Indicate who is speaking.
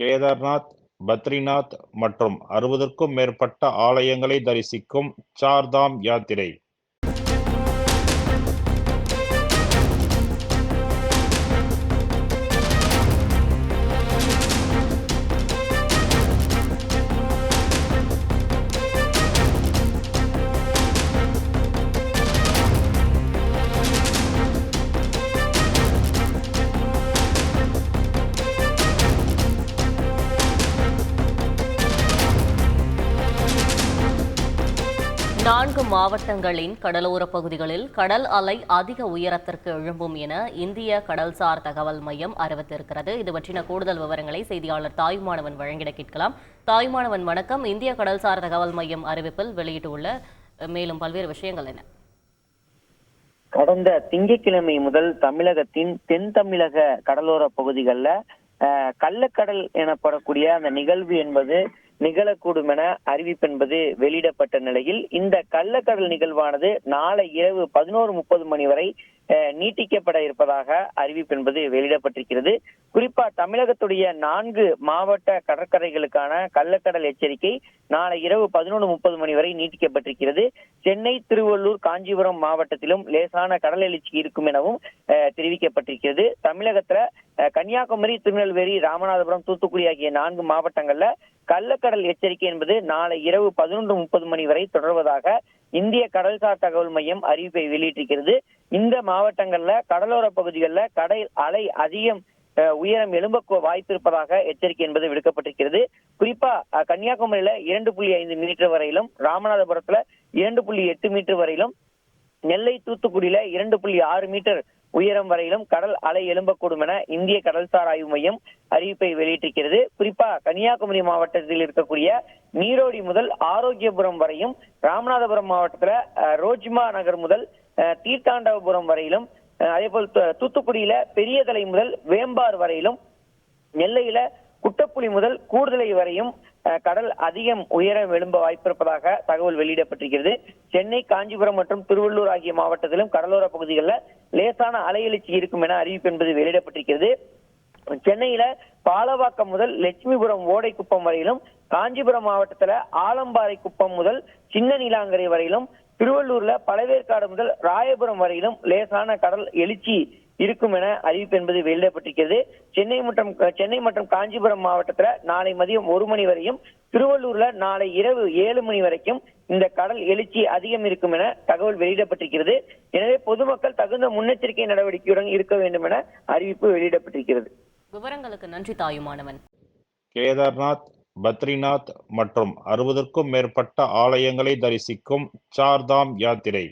Speaker 1: கேதார்நாத் பத்ரிநாத் மற்றும் அறுபதுக்கும் மேற்பட்ட ஆலயங்களை தரிசிக்கும் சார்தாம் யாத்திரை.
Speaker 2: நான்கு மாவட்டங்களின் கடலோர பகுதிகளில் கடல் அலை அதிக உயரத்திற்கு எழும்பும் என இந்திய கடல்சார் தகவல் மையம் அறிவித்திருக்கிறது. இது பற்றின கூடுதல் விவரங்களை செய்தியாளர் தாய்மானவன் வழங்கிட கேட்கலாம். தாய்மானவன் வணக்கம். இந்திய கடல்சார் தகவல் மையம் அறிவிப்பில் வெளியிட்டுள்ள மேலும் பல்வேறு விஷயங்கள் என்ன?
Speaker 3: கடந்த திங்கட்கிழமை முதல் தமிழகத்தின் தென் தமிழக கடலோர பகுதிகளில் கள்ளக்கடல் எனப்படக்கூடிய அந்த நிகழ்வு என்பது நிகழக்கூடும் என அறிவிப்பு என்பது வெளியிடப்பட்ட நிலையில் இந்த கள்ளக்கடல் நிகழ்வானது நாளை இரவு பதினோரு முப்பது மணி வரை நீட்டிக்கப்பட இருப்பதாக அறிவிப்பு என்பது வெளியிடப்பட்டிருக்கிறது. குறிப்பா தமிழகத்துடைய நான்கு மாவட்ட கடற்கரைகளுக்கான கள்ளக்கடல் எச்சரிக்கை நாளை இரவு பதினொன்று முப்பது மணி வரை நீட்டிக்கப்பட்டிருக்கிறது. சென்னை திருவள்ளூர் காஞ்சிபுரம் மாவட்டத்திலும் லேசான கடல் எழுச்சி இருக்கும் எனவும் அஹ், தெரிவிக்கப்பட்டிருக்கிறது. தமிழகத்துல கன்னியாகுமரி திருநெல்வேலி ராமநாதபுரம் தூத்துக்குடி ஆகிய நான்கு மாவட்டங்கள்ல கள்ளக்கடல் எச்சரிக்கை என்பது நாளை இரவு பதினொன்று முப்பது மணி வரை தொடர்வதாக இந்திய கடல்சார் தகவல் மையம் அறிவிப்பை வெளியிட்டிருக்கிறது. இந்த மாவட்டங்கள்ல கடலோர பகுதிகளில் கடல் அலை அதிகம் உயரம் எழும்ப வாய்ப்பு இருப்பதாக எச்சரிக்கை என்பது விடுக்கப்பட்டிருக்கிறது. குறிப்பா கன்னியாகுமரியில இரண்டு புள்ளி ஐந்து மீட்டர் வரையிலும் ராமநாதபுரத்துல இரண்டு புள்ளி எட்டு மீட்டர் வரையிலும் நெல்லை தூத்துக்குடியில இரண்டு புள்ளி ஆறு மீட்டர் உயரம் வரையிலும் கடல் அலை எழும்பக்கூடும் என இந்திய கடல்சார் ஆய்வு மையம் அறிவிப்பை வெளியிட்டிருக்கிறது. குறிப்பா கன்னியாகுமரி மாவட்டத்தில் இருக்கக்கூடிய நீரோடி முதல் ஆரோக்கியபுரம் வரையும் ராமநாதபுரம் மாவட்டத்துல ரோஜ்மா நகர் முதல் அஹ், தீர்த்தாண்டவபுரம் வரையிலும் அதே போல் தூத்துக்குடியில பெரியதலை முதல் வேம்பார் வரையிலும் நெல்லையில குட்டப்புலி முதல் கூடுதலை வரையும் கடல் அதிகம் உயரம் எழும்ப வாய்ப்பிருப்பதாக தகவல் வெளியிடப்பட்டிருக்கிறது. சென்னை காஞ்சிபுரம் மற்றும் திருவள்ளூர் ஆகிய மாவட்டத்திலும் கடலோர பகுதிகளில் லேசான அலை எழுச்சி இருக்கும் என அறிவிப்பு என்பது வெளியிடப்பட்டிருக்கிறது. சென்னையில பாலவாக்கம் முதல் லட்சுமிபுரம் ஓடைக்குப்பம் வரையிலும் காஞ்சிபுரம் மாவட்டத்துல ஆலம்பாறை குப்பம் முதல் சின்ன நீலாங்கரை வரையிலும் திருவள்ளூர்ல பழவேற்காடு முதல் ராயபுரம் வரையிலும் லேசான கடல் எழுச்சி இருக்கும் என அறிவிப்பு என்பது வெளியிடப்பட்டிருக்கிறது. சென்னை மற்றும் சென்னை மற்றும் காஞ்சிபுரம் மாவட்டத்துல நாளை மதியம் ஒரு மணி வரையும் திருவள்ளூர்ல நாளை இரவு ஏழு மணி வரைக்கும் இந்த கடல் எழுச்சி அதிகம் இருக்கும் என தகவல் வெளியிடப்பட்டிருக்கிறது. எனவே பொதுமக்கள் தகுந்த முன்னெச்சரிக்கை நடவடிக்கையுடன் இருக்க வேண்டும் என அறிவிப்பு வெளியிடப்பட்டிருக்கிறது.
Speaker 2: விவரங்களுக்கு நன்றி தாயுமானவன்.
Speaker 1: கேதார்நாத் பத்ரிநாத் மற்றும் அறுபதுக்கும் மேற்பட்ட ஆலயங்களை தரிசிக்கும் சார்தாம் யாத்திரை.